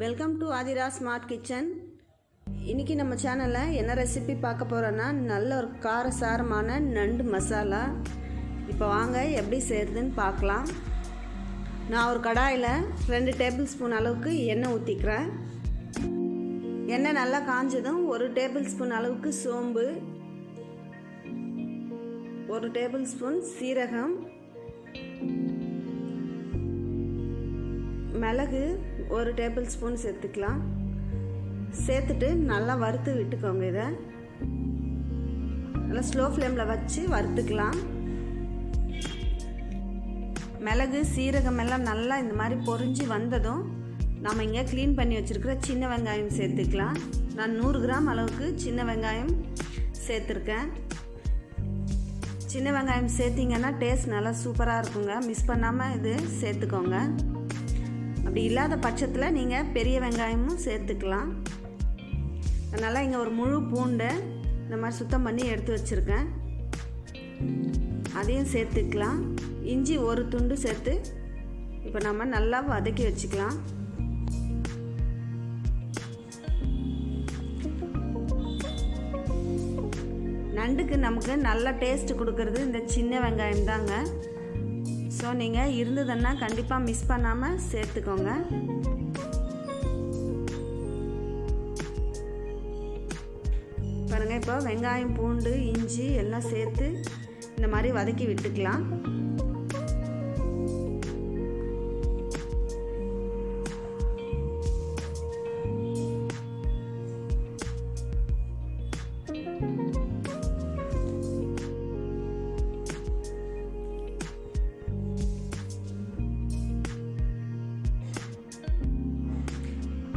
Welcome to Athira smart kitchen இன்றைக்கி நம்ம சேனலில் என்ன ரெசிபி பார்க்க போகிறோன்னா நல்ல ஒரு காரசாரமான நண்டு மசாலா. இப்போ வாங்க எப்படி செய்கிறதுன்னு பார்க்கலாம். நான் ஒரு கடாயில் ரெண்டு டேபிள் ஸ்பூன் அளவுக்கு எண்ணெய் ஊற்றிக்கிறேன் எண்ணெய் நல்லா காஞ்சதும் ஒரு டேபிள் ஸ்பூன் அளவுக்கு சோம்பு. ஒரு டேபிள் ஸ்பூன் சீரகம். மிளகு. ஒரு டேபிள் ஸ்பூன் சேர்த்துக்கலாம். சேர்த்துட்டு நல்லா வறுத்து விட்டுக்கோங்க இதை. நல்லா ஸ்லோ ஃப்ளேமில் வச்சு வறுத்துக்கலாம். மிளகு சீரகம் எல்லாம் நல்லா இந்த மாதிரி பொரிஞ்சு வந்ததும் நம்ம இங்கே க்ளீன் பண்ணி வச்சுருக்கிற சின்ன வெங்காயம் சேர்த்துக்கலாம். நான் நூறு கிராம் அளவுக்கு சின்ன வெங்காயம் சேர்த்துருக்கேன். சின்ன வெங்காயம் சேர்த்திங்கன்னா டேஸ்ட் நல்லா சூப்பராக இருக்குங்க. மிஸ் பண்ணாமல் இது சேர்த்துக்கோங்க. அப்படி இல்லாத பட்சத்தில் நீங்கள் பெரிய வெங்காயமும் சேர்த்துக்கலாம். அதனால் இங்கே ஒரு முழு பூண்டை இந்த மாதிரி சுத்தம் பண்ணி எடுத்து வச்சுருக்கேன். அதையும் சேர்த்துக்கலாம். இஞ்சி ஒரு துண்டு சேர்த்து இப்போ நம்ம நல்லா வதக்கி வச்சுக்கலாம். நண்டுக்கு நமக்கு நல்ல டேஸ்ட் கொடுக்கறது இந்த சின்ன வெங்காயம் தாங்க. ஸோ நீங்கள் இருந்ததுன்னா கண்டிப்பாக மிஸ் பண்ணாமல் சேர்த்துக்கோங்க. பாருங்கள் இப்போ வெங்காயம் பூண்டு இஞ்சி எல்லாம் சேர்த்து இந்த மாதிரி வதக்கி விட்டுக்கலாம்.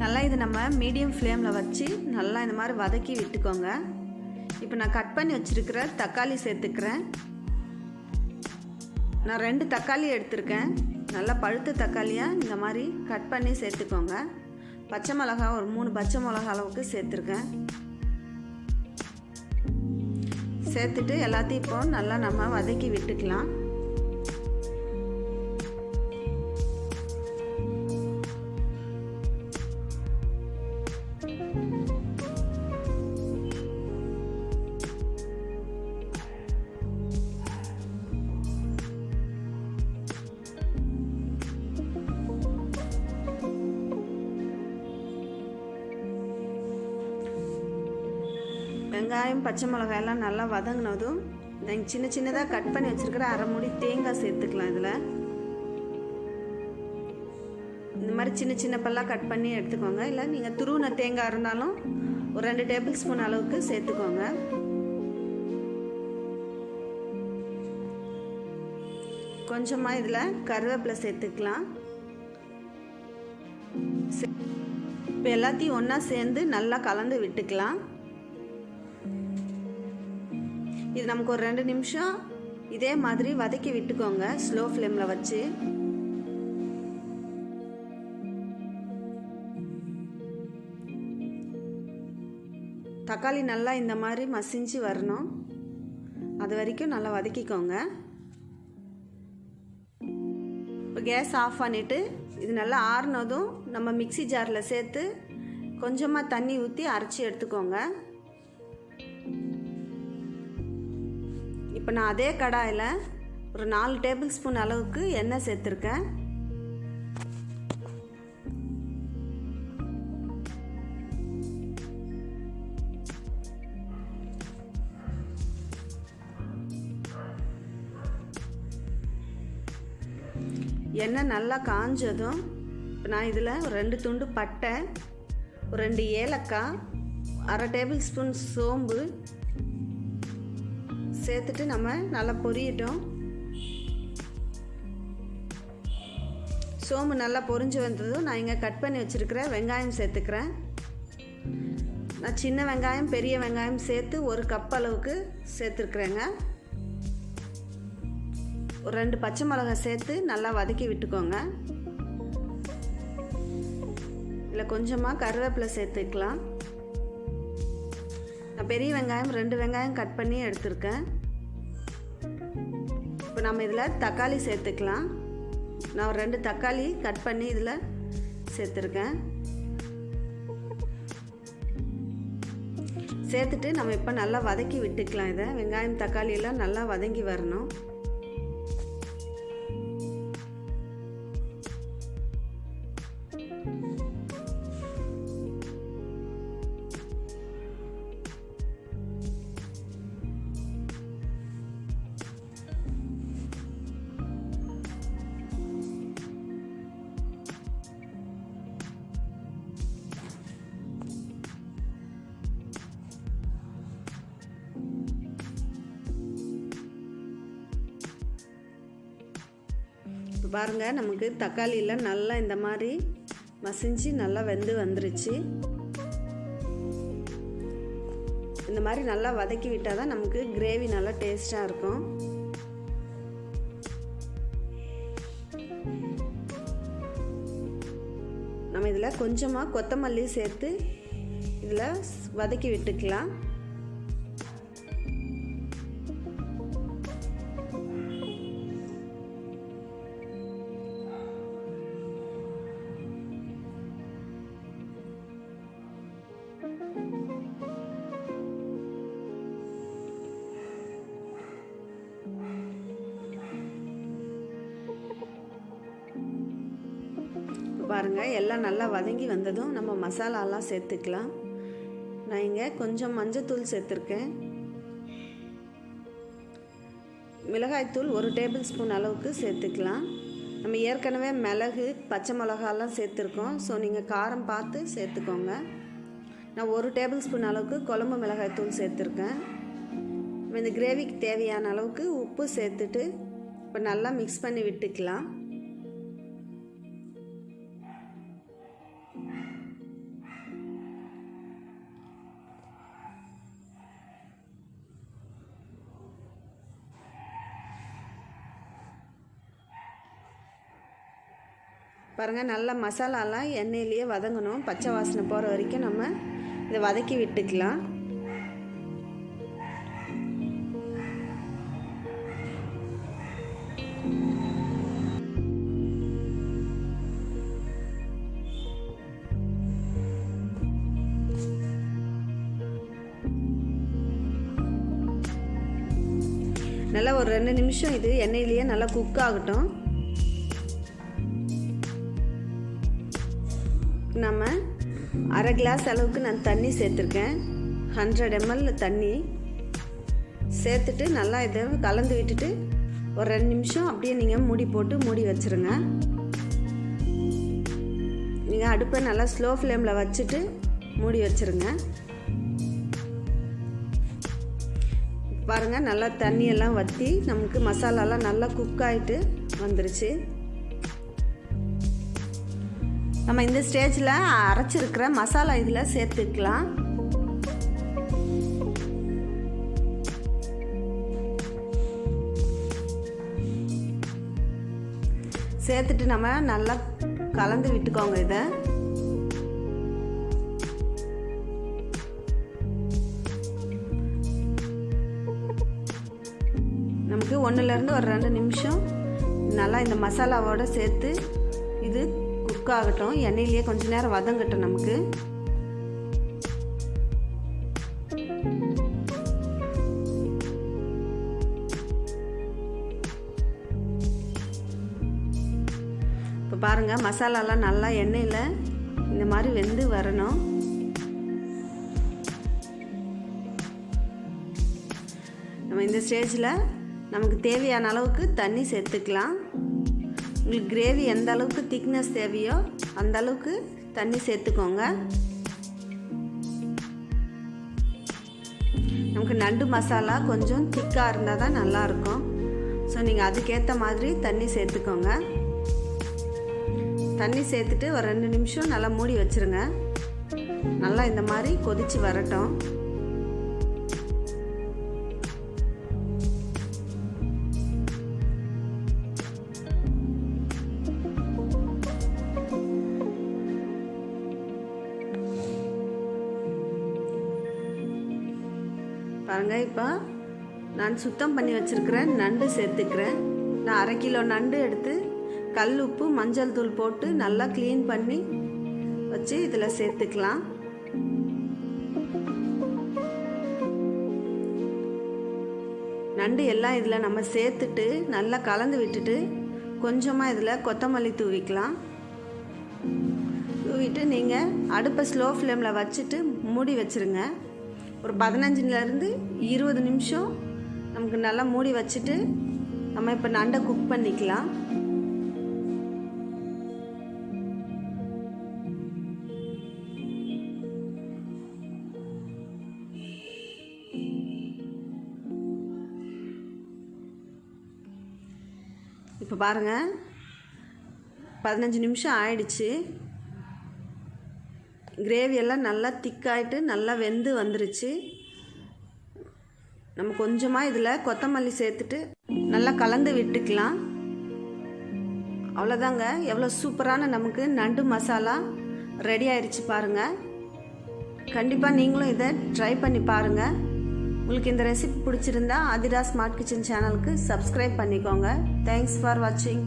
நல்லா இது நம்ம மீடியம் ஃப்ளேமில் வச்சு நல்லா இந்த மாதிரி வதக்கி விட்டுக்கோங்க. இப்போ நான் கட் பண்ணி வச்சுருக்கிற தக்காளி சேர்த்துக்கிறேன். நான் ரெண்டு தக்காளி எடுத்திருக்கேன். நல்லா பழுத்த தக்காளியாக இந்த மாதிரி கட் பண்ணி சேர்த்துக்கோங்க. பச்சை மிளகா ஒரு மூணு பச்சை மிளகா அளவுக்கு சேர்த்துருக்கேன். சேர்த்துட்டு எல்லாத்தையும் இப்போ நல்லா நம்ம வதக்கி விட்டுக்கலாம். வெங்காயம் பச்சை மிளகாய் எல்லாம் நல்லா வதங்கினதும் நாங்கள் சின்ன சின்னதாக கட் பண்ணி வச்சுருக்கிற அரை மூடி தேங்காய் சேர்த்துக்கலாம் இதில். இந்த மாதிரி சின்ன சின்ன பல்லாக கட் பண்ணி எடுத்துக்கோங்க. இல்லை நீங்கள் துருவின தேங்காய் இருந்தாலும் ஒரு ரெண்டு டேபிள் ஸ்பூன் அளவுக்கு சேர்த்துக்கோங்க. கொஞ்சமாக இதில் கருவேப்பிலை சேர்த்துக்கலாம். இப்போ எல்லாத்தையும் ஒன்றா சேர்ந்து நல்லா கலந்து விட்டுக்கலாம். இது நமக்கு ஒரு ரெண்டு நிமிஷம். இதே மாதிரி வதக்கி விட்டுக்கோங்க ஸ்லோ ஃப்ளேமில் வச்சு. தக்காளி நல்லா இந்த மாதிரி மசிஞ்சு வரணும். அது வரைக்கும் நல்லா வதக்கிக்கோங்க. இப்போ கேஸ் ஆஃப் பண்ணிவிட்டு இது நல்லா ஆறுனதும் நம்ம மிக்சி ஜாரில் சேர்த்து கொஞ்சமாக தண்ணி ஊற்றி அரைச்சி எடுத்துக்கோங்க. இப்போ நான் அதே கடாயில் ஒரு நாலு டேபிள் ஸ்பூன் அளவுக்கு எண்ணெய் சேர்த்துருக்கேன். எண்ணெய் நல்லா காஞ்சதும் இப்போ நான் இதில் ஒரு ரெண்டு துண்டு பட்டை ஒரு ரெண்டு ஏலக்காய் அரை டேபிள் ஸ்பூன் சோம்பு சேர்த்துட்டு நம்ம நல்லா பொரியட்டும். சோம்பு நல்லா பொரிஞ்சு வந்ததும் நான் இங்கே கட் பண்ணி வச்சுருக்கிற வெங்காயம் சேர்த்துக்கிறேன். நான் சின்ன வெங்காயம் பெரிய வெங்காயம் சேர்த்து ஒரு கப் அளவுக்கு சேர்த்துருக்குறேங்க. ஒரு ரெண்டு பச்சை மிளகாய் சேர்த்து நல்லா வதக்கி விட்டுக்கோங்க. இல்லை கொஞ்சமாக கருவேப்பிலை சேர்த்துக்கலாம். பெரிய வெங்காயம் ரெண்டு வெங்காயம் கட் பண்ணி எடுத்திருக்கேன். இப்போ நம்ம இதில் தக்காளி சேர்த்துக்கலாம். நான் ரெண்டு தக்காளி கட் பண்ணி இதில் சேர்த்துருக்கேன். சேர்த்துட்டு நம்ம இப்போ நல்லா வதக்கி விட்டுக்கலாம் இதை. வெங்காயம் தக்காளி எல்லாம் நல்லா வதங்கி வரணும். பாருங்கள் நமக்கு தக்காளியில் நல்லா இந்த மாதிரி மசிஞ்சு நல்லா வெந்து வந்துருச்சு. இந்த மாதிரி நல்லா வதக்கி விட்டால் தான் நமக்கு கிரேவி நல்லா டேஸ்ட்டாக இருக்கும். நம்ம இதில் கொஞ்சமாக கொத்தமல்லி சேர்த்து இதில் வதக்கி விட்டுக்கலாம். பாருங்கள் எல்லாம் நல்லா வதங்கி வந்ததும் நம்ம மசாலாலாம் சேர்த்துக்கலாம். நான் இங்கே கொஞ்சம் மஞ்சத்தூள் சேர்த்துருக்கேன். மிளகாய்த்தூள் ஒரு டேபிள் ஸ்பூன் அளவுக்கு சேர்த்துக்கலாம். நம்ம ஏற்கனவே மிளகு பச்சை மிளகாலாம் சேர்த்துருக்கோம். ஸோ நீங்கள் காரம் பார்த்து சேர்த்துக்கோங்க. நான் ஒரு டேபிள் ஸ்பூன் அளவுக்கு குழம்பு மிளகாய்த்தூள் சேர்த்துருக்கேன். இந்த கிரேவிக்கு தேவையான அளவுக்கு உப்பு சேர்த்துட்டு இப்போ நல்லா மிக்ஸ் பண்ணி விட்டுக்கலாம். பாருங்கள் நல்லா மசாலாலாம் எண்ணெயிலேயே வதங்கணும். பச்சை வாசனை போகிற வரைக்கும் நம்ம இதை வதக்கி விட்டுக்கலாம். நல்லா ஒரு ரெண்டு நிமிஷம் இது எண்ணெயிலேயே நல்லா குக் ஆகட்டும். நம்ம அரை கிளாஸ் அளவுக்கு நான் தண்ணி சேர்த்துருக்கேன். ஹண்ட்ரட் எம்எல் தண்ணி சேர்த்துட்டு நல்லா இதை கலந்து விட்டுட்டு ஒரு ரெண்டு நிமிஷம் அப்படியே நீங்கள் மூடி போட்டு மூடி வச்சுருங்க. நீங்கள் அடுப்பை நல்லா ஸ்லோ ஃப்ளேமில் வச்சுட்டு மூடி வச்சுருங்க. பாருங்கள் நல்லா தண்ணியெல்லாம் வற்றி நமக்கு மசாலாலாம் நல்லா குக் ஆகிட்டு வந்துருச்சு. நம்ம இந்த ஸ்டேஜில் அரைச்சிருக்கிற மசாலா இதில் சேர்த்துக்கலாம். சேர்த்துட்டு நம்ம நல்லா கலந்து விட்டுக்கோங்க இதை. நமக்கு ஒன்றுலேருந்து ஒரு ரெண்டு நிமிஷம் நல்லா இந்த மசாலாவோடு சேர்த்து குக் ஆகட்டும் எண்ணெயிலேயே கொஞ்ச நேரம் வதங்கட்டும் நமக்கு. இப்போ பாருங்கள் மசாலாலாம் நல்லா எண்ணெயில் இந்த மாதிரி வெந்து வரணும். நம்ம இந்த ஸ்டேஜில் நமக்கு தேவையான அளவுக்கு தண்ணி சேர்த்துக்கலாம். உங்களுக்கு கிரேவி எந்த அளவுக்கு திக்னஸ் தேவையோ அந்த அளவுக்கு தண்ணி சேர்த்துக்கோங்க. நமக்கு நண்டு மசாலா கொஞ்சம் திக்காக இருந்தால் தான் நல்லாயிருக்கும். ஸோ நீங்கள் அதுக்கேற்ற மாதிரி தண்ணி சேர்த்துக்கோங்க. தண்ணி சேர்த்துட்டு ஒரு ரெண்டு நிமிஷம் நல்லா மூடி வச்சுருங்க. நல்லா இந்த மாதிரி கொதித்து வரட்டும். பாருங்கள் இப்போ நான் சுத்தம் பண்ணி வச்சுருக்கிறேன் நண்டு சேர்த்துக்கிறேன். நான் அரை கிலோ நண்டு எடுத்து கல் உப்பு மஞ்சள் தூள் போட்டு நல்லா க்ளீன் பண்ணி வச்சு இதில் சேர்த்துக்கலாம். நண்டு எல்லாம் இதில் நம்ம சேர்த்துட்டு நல்லா கலந்து விட்டுட்டு கொஞ்சமாக இதில் கொத்தமல்லி தூவிக்கலாம். தூவிட்டு நீங்கள் அடுப்பை ஸ்லோ ஃப்ளேமில் வச்சுட்டு மூடி வச்சுருங்க. ஒரு பதினஞ்சுலேருந்து இருபது நிமிஷம் நமக்கு நல்லா மூடி வச்சுட்டு நம்ம இப்போ நண்டை குக் பண்ணிக்கலாம். இப்போ பாருங்கள் பதினஞ்சு நிமிஷம் ஆயிடுச்சு. கிரேவி எல்லாம் நல்லா திக்காயிட்டு நல்லா வெந்து வந்துருச்சு. நம்ம கொஞ்சமாக இதில் கொத்தமல்லி சேர்த்துட்டு நல்லா கலந்து விட்டுக்கலாம். அவ்வளோதாங்க எவ்வளோ சூப்பரான நமக்கு நண்டு மசாலா ரெடி ஆயிடுச்சு பாருங்கள் கண்டிப்பாக நீங்களும் இதை ட்ரை பண்ணி பாருங்கள் உங்களுக்கு இந்த ரெசிபி பிடிச்சிருந்தா அதிரா ஸ்மார்ட் கிச்சன் சேனலுக்கு சப்ஸ்கிரைப் பண்ணிக்கோங்க. தேங்க்ஸ் ஃபார் வாட்சிங்